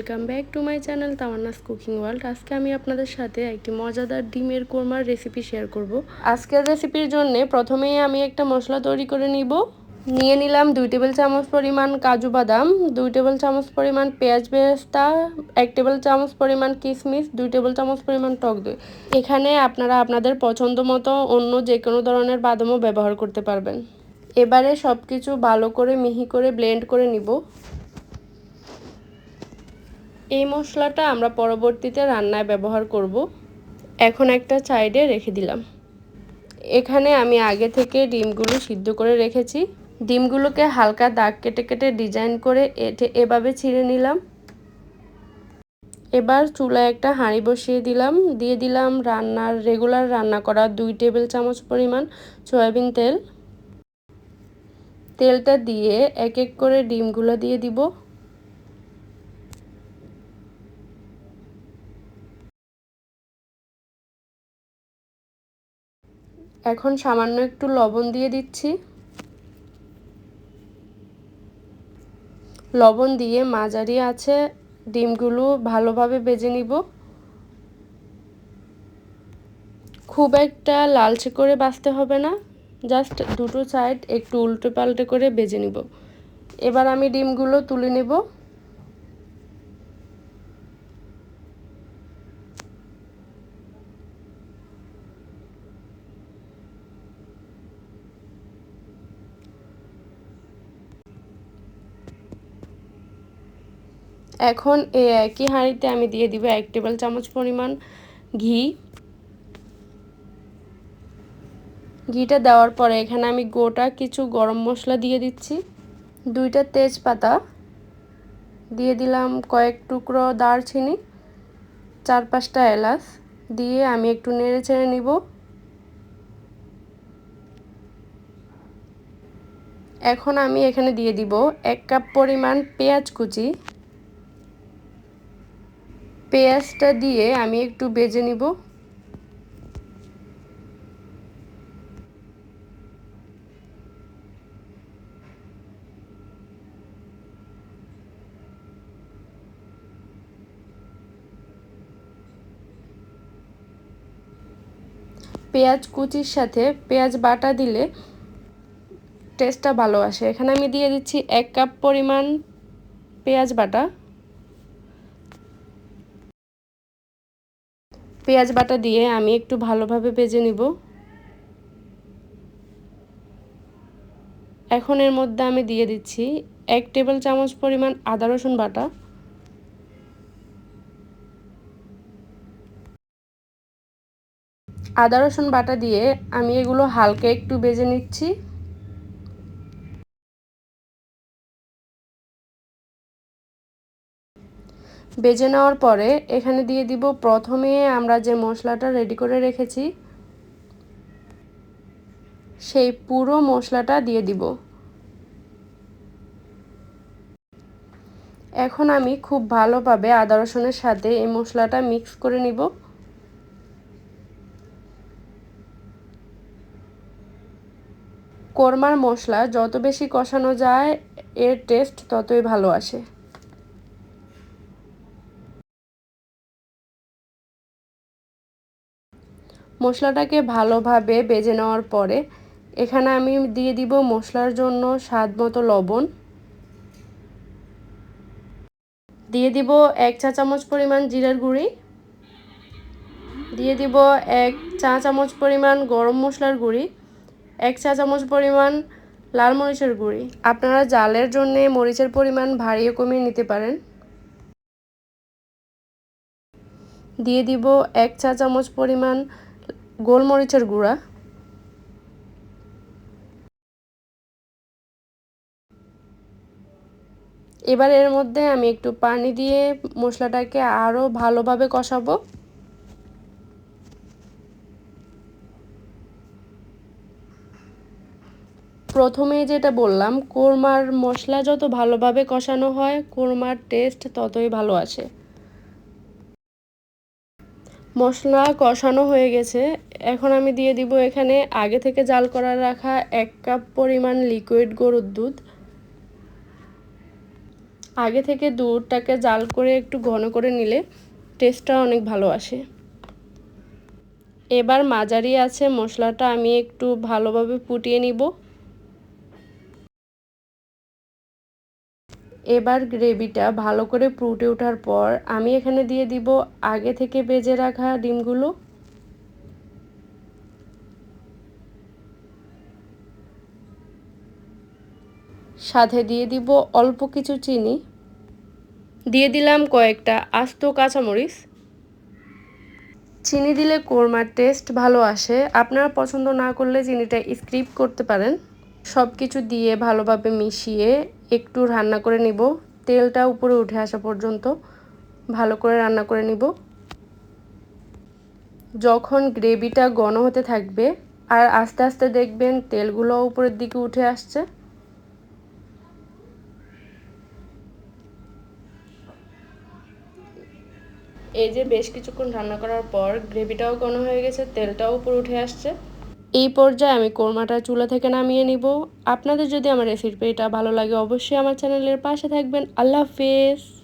Welcome back to my channel Tamanna's cooking world আজকে আমি আপনাদের সাথে একটি মজাদার ডিমের কোরমার রেসিপি শেয়ার করব। আজকের রেসিপির জন্য প্রথমেই আমি একটা মশলা তৈরি করে নিব। নিয়ে নিলাম দুই টেবিল চামচ পরিমাণ কাজু বাদাম, দুই টেবিল চামচ পরিমাণ পেঁয়াজ বেরেস্তা, এক টেবিল চামচ পরিমাণ কিশমিশ দুই টেবিল চামচ পরিমাণ টক দই। এখানে আপনারা আপনাদের পছন্দ মতো অন্য যে কোনো ধরনের বাদামও ব্যবহার করতে পারবেন। এবারে সব কিছু ভালো করে মিহি করে ব্লেন্ড করে নিব। এই মশলাটা আমরা পরবর্তীতে রান্নায় ব্যবহার করব। এখন একটা সাইডে রেখে দিলাম। এখানে আমি আগে থেকে ডিমগুলো সিদ্ধ করে রেখেছি। ডিমগুলোকে হালকা দাগ কেটে কেটে ডিজাইন করে এভাবে ছিঁড়ে নিলাম। এবার চুলায় একটা হাঁড়ি বসিয়ে দিলাম। দিয়ে দিলাম রান্নার, রেগুলার রান্না করা দুই টেবিল চামচ পরিমাণ সয়াবিন তেল। তেলটা দিয়ে এক এক করে ডিমগুলো দিয়ে দিব। এখন সামান্য একটু লবণ দিয়ে দিচ্ছি। লবণ দিয়ে মাঝারি আছে ডিমগুলো ভালোভাবে বেজে নিব। খুব একটা লালচে করে বাঁচতে হবে না, জাস্ট দুটো সাইড একটু উল্টে পাল্টে করে বেজে নিব। এবার আমি ডিমগুলো তুলে নেব। এখন এই একই হাঁড়িতে আমি দিয়ে দিব এক টেবিল চামচ পরিমাণ ঘি। ঘিটা দেওয়ার পরে এখানে আমি গোটা কিছু গরম মশলা দিয়ে দিচ্ছি। দুইটা তেজপাতা দিয়ে দিলাম কয়েক টুকরো দারচিনি, চার পাঁচটা এলাচ দিয়ে আমি একটু নেড়ে ছেড়ে নিব। এখন আমি এখানে দিয়ে দিব এক কাপ পরিমাণ পেঁয়াজ কুচি। পেঁয়াজটা দিয়ে আমি একটু বেজে নিব। পেঁয়াজ কুচির সাথে পেঁয়াজ বাটা দিলে টেস্টটা ভালো আসে। এখানে আমি দিয়ে দিচ্ছি এক কাপ পরিমাণ পেঁয়াজ বাটা। পেঁয়াজ বাটা দিয়ে আমি একটু ভালোভাবে ভেজে নিব। এখন এর মধ্যে আমি দিয়ে দিচ্ছি এক টেবিল চামচ পরিমাণ আদা রসুন বাটা। আদা রসুন বাটা দিয়ে আমি এগুলো হালকা একটু বেজে নিচ্ছি। বেজে নেওয়ার পরে এখানে দিয়ে দিব প্রথমে আমরা যে মশলাটা রেডি করে রেখেছি, সেই পুরো মশলাটা দিয়ে দিব। এখন আমি খুব ভালোভাবে আদা রসুনের সাথে এই মশলাটা মিক্স করে নিব। কোরমার মশলা যত বেশি কষানো যায়, এর টেস্ট ততই ভালো আসে। মশলাটাকে ভালোভাবে বেজে নেওয়ার পরে এখানে আমি দিয়ে দিব মশলার জন্য স্বাদ মতো লবণ। দিয়ে দিব এক চা চামচ পরিমাণ জিরার গুঁড়ি। দিয়ে দিব এক চা চামচ পরিমাণ গরম মশলার গুঁড়ি, এক চা চামচ পরিমাণ লাল মরিচের গুঁড়ি। আপনারা জালের জন্য মরিচের পরিমাণ ভারিয়ে কমিয়ে নিতে পারেন। দিয়ে দিব এক চা চামচ পরিমাণ গোলমরিচের গুঁড়া। এবার এর মধ্যে আমি একটু পানি দিয়ে মশলাটাকে আরও ভালোভাবে কষাবো। প্রথমে যেটা বললাম, কোরমার মশলা যত ভালোভাবে কষানো হয়, কোরমার টেস্ট ততই ভালো আসে। মশলা কষানো হয়ে গেছে। এখন আমি দিয়ে দিব এখানে আগে থেকে জাল করা রাখা এক কাপ পরিমাণ লিকুইড গরুর দুধ। আগে থেকে দুধটাকে জাল করে একটু ঘন করে নিলে টেস্টটা অনেক ভালো আসে। এবার মাঝারি আছে মশলাটা, আমি একটু ভালোভাবে ফুটিয়ে নিব। এবার গ্রেভিটা ভালো করে ফুটে ওঠার পর আমি এখানে দিয়ে দিব আগে থেকে বেজে রাখা ডিমগুলো। সাথে দিয়ে দিব অল্প কিছু চিনি। দিয়ে দিলাম কয়েকটা আস্ত কাঁচামরিচ। চিনি দিলে কোরমার টেস্ট ভালো আসে। আপনারা পছন্দ না করলে চিনিটা স্ক্রিপ করতে পারেন। সব কিছু দিয়ে ভালোভাবে মিশিয়ে একটু রান্না করে নিব। তেলটা উপরে উঠে আসা পর্যন্ত ভালো করে রান্না করে নিব। যখন গ্রেভিটা ঘন হতে থাকবে আর আস্তে আস্তে দেখবেন তেলগুলো উপরের দিকে উঠে আসছে। এই যে বেশ কিছুক্ষণ রান্না করার পর গ্রেভিটাও ঘন হয়ে গেছে, তেলটাও উপরে উঠে আসছে। এই পর্যায়ে আমি কোরমাটা চুলা থেকে নামিয়ে নিব। আপনাদের যদি আমার রেসিপিটা ভালো লাগে, অবশ্যই আমার চ্যানেলের পাশে থাকবেন। আল্লাহ হাফেজ।